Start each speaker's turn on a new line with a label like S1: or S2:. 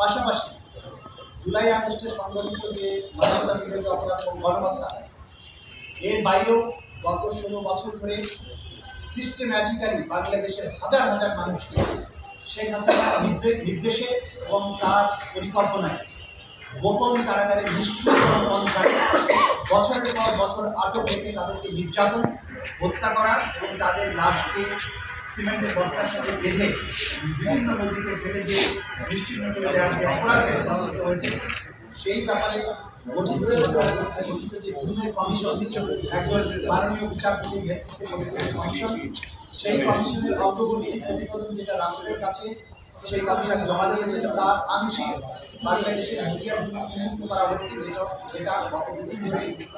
S1: পাশাপাশি জুলাই আগস্টে সংগঠিত যে গণহত্যা এর বাইরেও গত ষোলো বছর ধরে সিস্টেম্যাটিক্যালি বাংলাদেশের হাজার হাজার মানুষকে শেখ হাসিনার নির্দেশে এবং তার পরিকল্পনায় গোপন কারাগারে নিষ্ঠুর বছরের পর বছর আটক রেখে তাদেরকে নির্যাতন, হত্যা করা এবং তাদের লাশকে সিমেন্টের বস্তার সাথে বেঁধে বিভিন্ন নদীতে ফেলে দিয়ে নিশ্চিন্ন করে দেওয়ার যে অপরাধ সংঘটিত হয়েছে। সেই ব্যাপারে গঠিত গঠিত যে ঘুমের কমিশন, একজন মাননীয় বিচারপতির নেতৃত্বে কমিশন, সেই কমিশনের অগ্রগতি, প্রতিবেদন যেটা রাষ্ট্রের কাছে, সেই কমিশন জমা দিয়েছে, তার আংশিক বাংলাদেশের মিডিয়া মুক্ত করা হয়েছে যেটা যেটা গত